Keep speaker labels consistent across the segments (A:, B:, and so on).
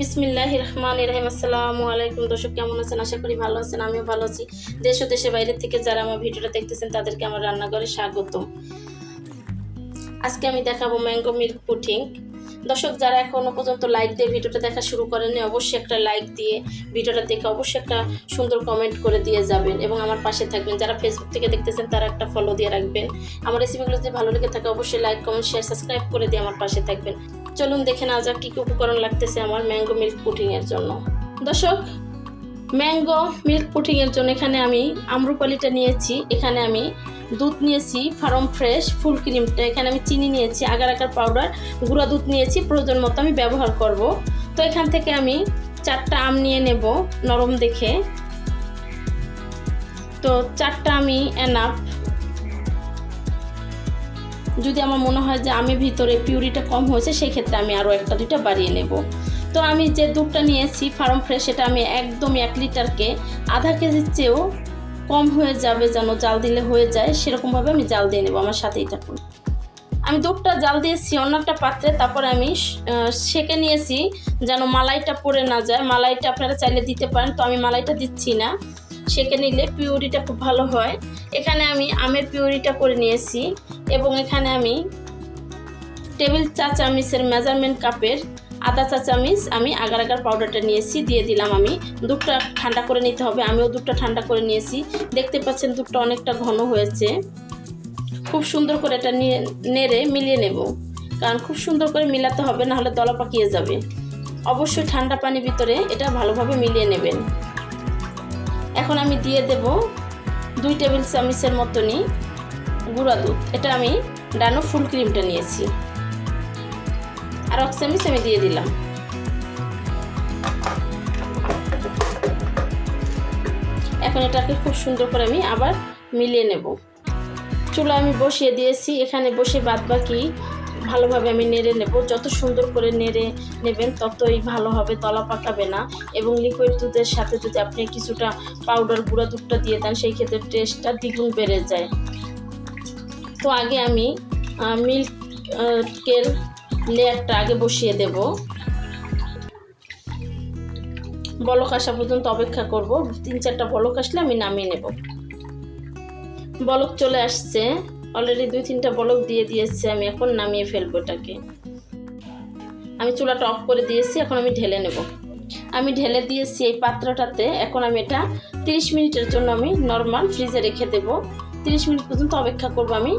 A: বিসমিল্লাহ রহমান রহিম আসসালামু আলাইকুম। দর্শক, কেমন আছেন? আশা করি ভালো আছেন, আমিও ভালো আছি। দেশ ও দেশের বাইরে থেকে যারা আমার ভিডিওটা দেখতেছেন, তাদেরকে আমার রান্নাঘরে স্বাগতম। আজকে আমি দেখাবো ম্যাঙ্গো মিল্ক পুটিং দর্শক, যারা এখনও পর্যন্ত লাইক দিয়ে ভিডিওটা দেখা শুরু করেনি অবশ্যই একটা লাইক দিয়ে ভিডিওটা দেখে অবশ্যই একটা সুন্দর কমেন্ট করে দিয়ে যাবেন এবং আমার পাশে থাকবেন। যারা ফেসবুক থেকে দেখতেছেন, তারা একটা ফলো দিয়ে রাখবেন। আমার রেসিপিগুলো যদি ভালো লেগে থাকে, অবশ্যই লাইক কমেন্ট শেয়ার সাবস্ক্রাইব করে দিয়ে আমার পাশে থাকবেন। চলুন দেখে না যাক কী কী উপকরণ লাগতেছে আমার ম্যাঙ্গো মিল্ক পুটিংয়ের জন্য। দর্শক, ম্যাঙ্গো মিল্ক পুটিংয়ের জন্য এখানে আমি আম্রপালিটা নিয়েছি, এখানে আমি দুধ নিয়েছি, ফার্ম ফ্রেশ ফুল ক্রিমটা, এখানে আমি চিনি নিয়েছি, আগার আগার পাউডার, গুঁড়া দুধ নিয়েছি, প্রয়োজন মতো আমি ব্যবহার করব। তো এখান থেকে আমি চারটা আম নিয়ে নেব নরম দেখে। তো চারটা আমি এনাফ যদি আমার মনে হয় যে আমি ভিতরে পিউরিটা কম হয়েছে সেই ক্ষেত্রে আমি আরও একটা, দুইটা বাড়িয়ে নেব। তো আমি যে দুধটা নিয়েছি ফার্ম ফ্রেশ সেটা আমি একদম এক লিটারকে আধা কেজির চেয়েও কম হয়ে যাবে, যেন জাল দিলে হয়ে যায়, সেরকমভাবে আমি জাল দিয়ে নেব আমার সাথেই থাকুন। আমি দুধটা জাল দিয়েছি, অন্য একটা পাত্রে, তারপরে আমি সেকে নিয়েছি, যেন মালাইটা পড়ে না যায়। মালাইটা আপনারা চাইলে দিতে পারেন, তো আমি মালাইটা দিচ্ছি না। সেকে নিলে পিউরিটা খুব ভালো হয়। এখানে আমি আমের পিউরিটা করে নিয়েছি এবং এখানে আমি টেবিল চা চামিচের মেজারমেন্ট কাপের আদা চা চামিচ আমি আগার আগার পাউডারটা নিয়েছি, দিয়ে দিলাম আমি। দুধটা ঠান্ডা করে নিতে হবে, আমিও দুধটা ঠান্ডা করে নিয়েছি। দেখতে পাচ্ছেন দুধটা অনেকটা ঘন হয়েছে। খুব সুন্দর করে এটা নিয়ে, নেড়ে মিলিয়ে নেব। কারণ খুব সুন্দর করে মিলাতে হবে, নাহলে দলা পাকিয়ে যাবে। অবশ্যই ঠান্ডা পানি ভিতরে এটা ভালোভাবে মিলিয়ে নেবেন। এখন আমি দিয়ে দেব দুই টেবিল চামচের মতনই গুঁড়া দুধ। এটা আমি ডানো ফুল ক্রিমটা নিয়েছি। আর এক চামচ আমি দিয়ে দিলাম। এখন এটাকে খুব সুন্দর করে আমি আবার মিলিয়ে নেব। চুলা আমি বসিয়ে দিয়েছি। এখানে বসে বাদ বাকি ভালোভাবে আমি নেড়ে নেব। যত সুন্দর করে নেড়ে নেবেন ততই ভালো হবে, তলা পাকাবে না। এবং লিকুইড দুধের সাথে যদি আপনি কিছুটা পাউডার গুঁড়া দুধটা দিয়ে দেন, সেই ক্ষেত্রে টেস্টটা দ্বিগুণ বেড়ে যায়। তো আগে আমি মিল্কের লেয়ারটা আগে বসিয়ে দেব। বলক আসা পর্যন্ত অপেক্ষা করব। তিন চারটা বলক আসলে আমি নামিয়ে নেব। বলক চলে আসছে। অলরেডি দুই, তিনটা বলক দিয়ে দিয়েছে, আমি এখন নামিয়ে ফেলব এটাকে। আমি চুলাটা অফ করে দিয়েছি, এখন আমি ঢেলে নেব। আমি ঢেলে দিয়েছি এই পাত্রটাতে, এখন আমি এটা তিরিশ মিনিটের জন্য আমি নর্মাল ফ্রিজে রেখে দেব। তিরিশ মিনিট পর্যন্ত অপেক্ষা করব আমি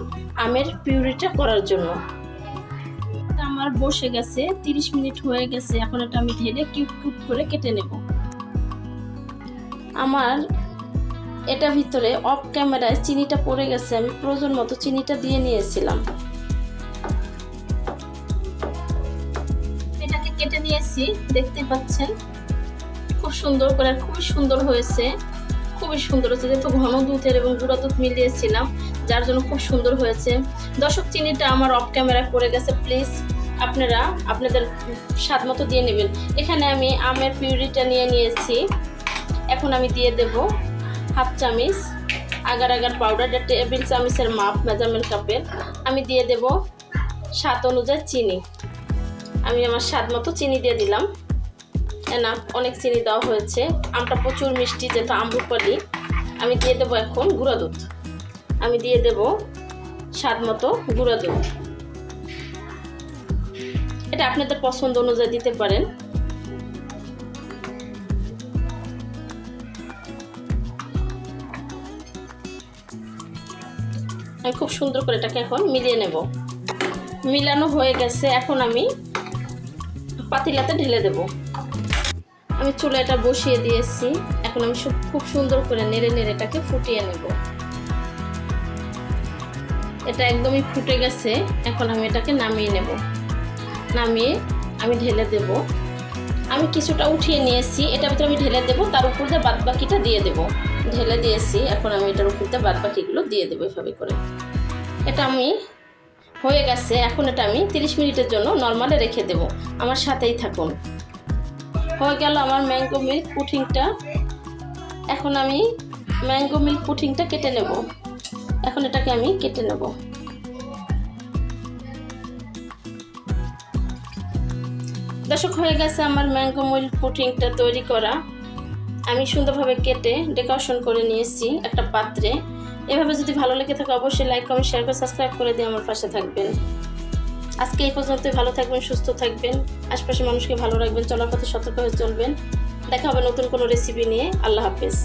A: আমের পিউরিটা করার জন্য। আমার বসে গেছে, তিরিশ মিনিট হয়ে গেছে, এখন এটা আমি ঢেলে কিউব কিউব করে কেটে নেব। আমার এটা ভিতরে অফ ক্যামেরায় চিনিটা পড়ে গেছে, আমি প্রয়োজন মতো চিনিটা দিয়ে নিয়েছিলাম। এটাকে কেটে নিয়েছি, দেখতে পাচ্ছেন? খুব সুন্দর করে, খুবই সুন্দর হয়েছে। খুবই সুন্দর হয়েছে, যেহেতু ঘন দুধের এবং গুঁড়া দুধ মিলিয়েছিলাম, যার জন্য খুব সুন্দর হয়েছে। দর্শক, চিনিটা আমার অফ ক্যামেরায় পড়ে গেছে, প্লিজ আপনারা আপনাদের স্বাদ মতো দিয়ে নেবেন। এখানে আমি আমের পিউরিটা নিয়ে নিয়েছি। এখন আমি দিয়ে দেব। হাফ চামিচ, আগার আগার পাউডার এটা টেবিল চামিচের মাপ মেজারমেন্ট কাপের। আমি দিয়ে দেব স্বাদ অনুযায়ী চিনি। আমি আমার স্বাদ মতো চিনি দিয়ে দিলাম। না অনেক চিনি দেওয়া হয়েছে। আমটা প্রচুর মিষ্টি, যেহেতু আমরুপালি। আমি দিয়ে দেবো এখন গুঁড়া দুধ। আমি দিয়ে দেব স্বাদ মতো গুঁড়া দুধ। এটা আপনাদের পছন্দ অনুযায়ী দিতে পারেন। আমি খুব সুন্দর করে এটাকে এখন মিলিয়ে নেব। মিলানো হয়ে গেছে, এখন আমি পাতিলাতে ঢেলে দেব। আমি চুলা এটা বসিয়ে দিয়েছি, এখন আমি খুব সুন্দর করে নেড়ে নেড়ে এটাকে ফুটিয়ে নেব। এটা একদমই ফুটে গেছে, এখন আমি এটাকে নামিয়ে নেব। নামিয়ে আমি ঢেলে দেব। আমি কিছুটা উঠিয়ে নিয়েছি এটা ভিতরে আমি ঢেলে দেব, তার উপর দিয়ে বাদ বাকিটা দিয়ে দেব। ঢেলে দিয়েছি, এখন আমি এটার উপর দিয়ে বাদ বাকিগুলো দিয়ে দেবো এভাবে করে। এটা আমি হয়ে গেছে, এখন এটা আমি তিরিশ মিনিটের জন্য নর্মালে রেখে দেব। আমার সাথেই থাকুন। হয়ে গেল আমার ম্যাঙ্গো মিল্ক পুঠিংটা এখন আমি ম্যাঙ্গো মিল্ক পুঠিংটা কেটে নেব। এখন এটাকে আমি কেটে নেব। দর্শক, হয়ে গেছে আমার ম্যাঙ্গো মিল্ক পুডিংটা তৈরি করা। আমি সুন্দরভাবে কেটে ডেকোরেশন করে নিয়েছি একটা পাত্রে। এভাবে যদি ভালো লেগে থাকে, অবশ্যই লাইক কমেন্ট শেয়ার করে সাবস্ক্রাইব করে দিয়ে আমার পাশে থাকবেন। আজকে এই পর্যন্ত ভালো থাকবেন, সুস্থ থাকবেন, আশপাশের মানুষকে ভালো রাখবেন, চলার পথে সতর্ক হয়ে চলবেন। দেখা হবে নতুন কোনো রেসিপি নিয়ে। আল্লাহ হাফেজ।